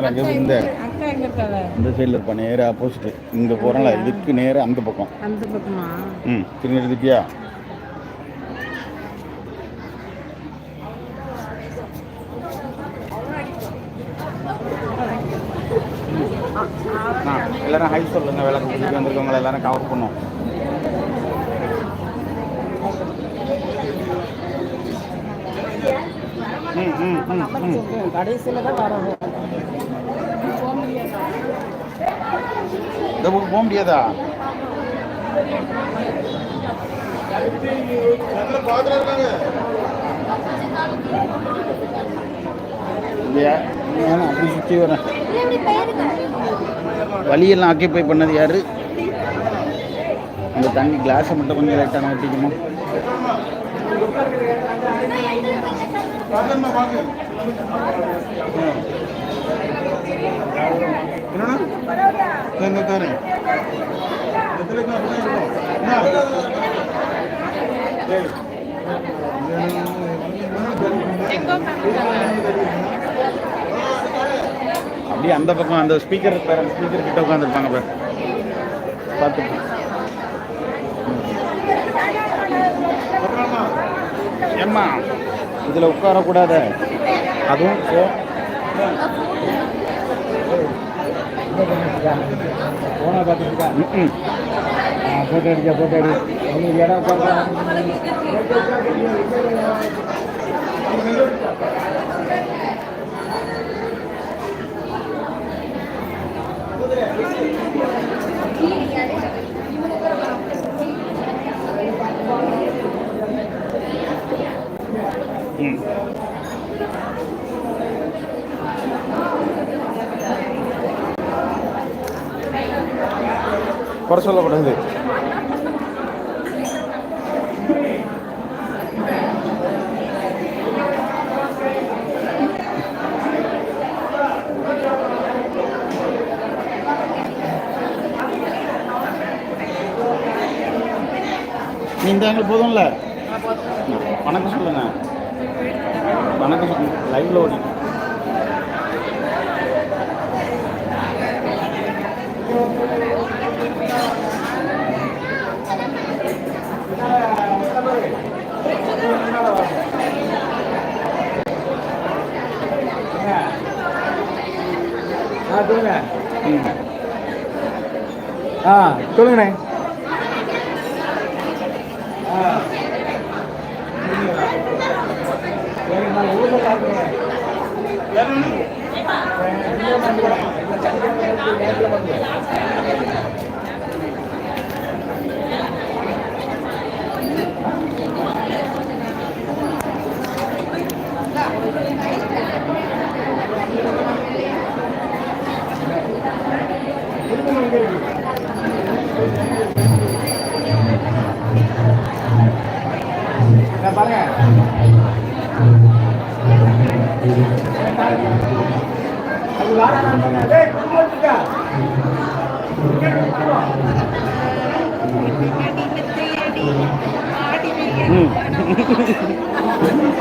அங்கே இந்த இந்த சைடில் இருப்பா நேராக ஆப்போசிட்டு இங்கே போகிறோம்ல இதுக்கு நேராக அந்த பக்கம். அந்த பக்கமா? ம் திருநெல்வேலியா ஆ எல்லாரும் ஹை சொல்லுங்க விளக்கு பிடிச்சி வந்திருக்கவங்க எல்லாரும் கவர் பண்ணும் கடைசியில தான் வரணும் இந்த பக்கம் போக முடியாதா? இல்லையா? அப்படி சுற்றி வரேன் வழியெல்லாம் ஆக்கியபை பண்ணது யாரு? இந்த தண்ணி கிளாஸை மட்டும் கொஞ்சம் லைட்டான ஊற்றிக்கணும் என்னன்னா தரேன் அப்படியே அந்த பக்கம் அந்த ஸ்பீக்கர் பேர ஸ்பீக்கர் கிட்ட உட்காந்துருப்பாங்க பேர். பார்த்து ஏம்மா இதில் உட்காரக்கூடாத. அதுவும் போ- போனா பார்த்துருக்கா ம்ம். ஃபோட்டோ அடிக்க ஃபோட்டோ அடி உங்களுக்கு இடம் பார்த்தா குறை சொல்லக்கூடாது. நீ இந்த ஆங்கிள் போதும்ல? வணக்கம் சொல்லுங்க. வணக்கம் சொல்லுங்க. லைவ்ல ஓடி ஆ சொல்லுங்க ஆ சொல்லுங்கண்ணே. ஆ.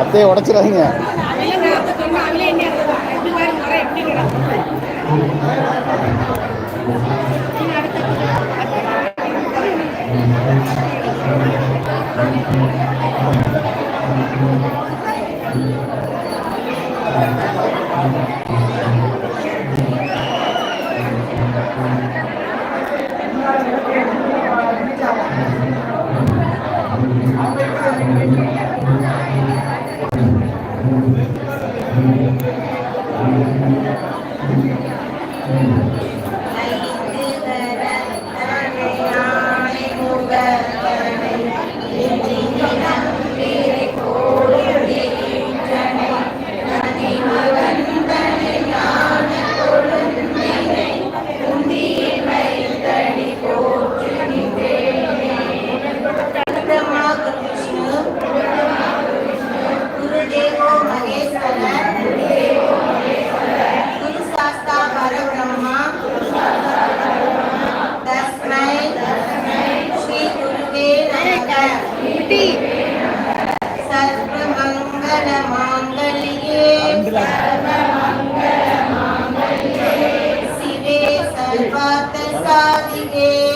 அத்தையை உடைச்சிடாதீங்க. மங்கள சிவே சர்வார்த்த சாதிகே.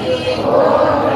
de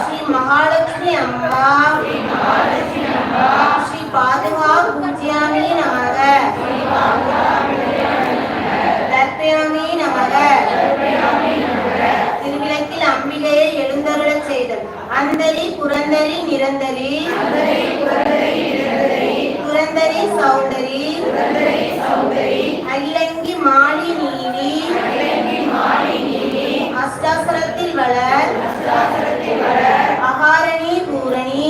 ஸ்ரீ மகாலட்சுமி அம்மா ஸ்ரீ பாதுகா பூஜ்யாமி நமக தர்ப்பயாமி நமக திருவிளக்கில் அம்பிகையை எழுந்தருளச் செய்தல் அந்தரி புரந்தரி நிரந்தரி புரந்தரி சௌந்தரி அகிலங்கி மா அகாரணி பூரணி.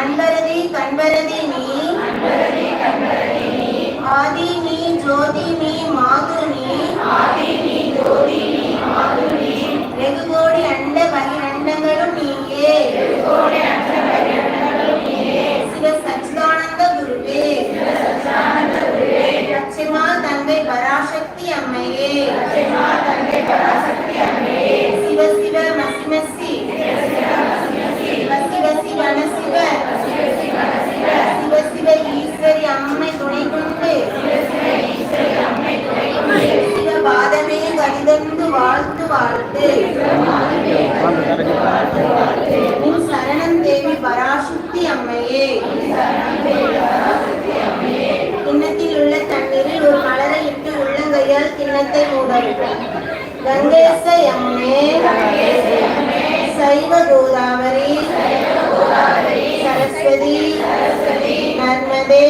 அன்பரதி கண்பரதி நீ. ஆதி நீ ஜோதி நீ மாதுரி வெகு கோடி அண்ட பகிரண்டங்களும் நீங்கே. குணேசயம்மே சைவ கோதாவரி சரஸ்வதி. நர்மதே.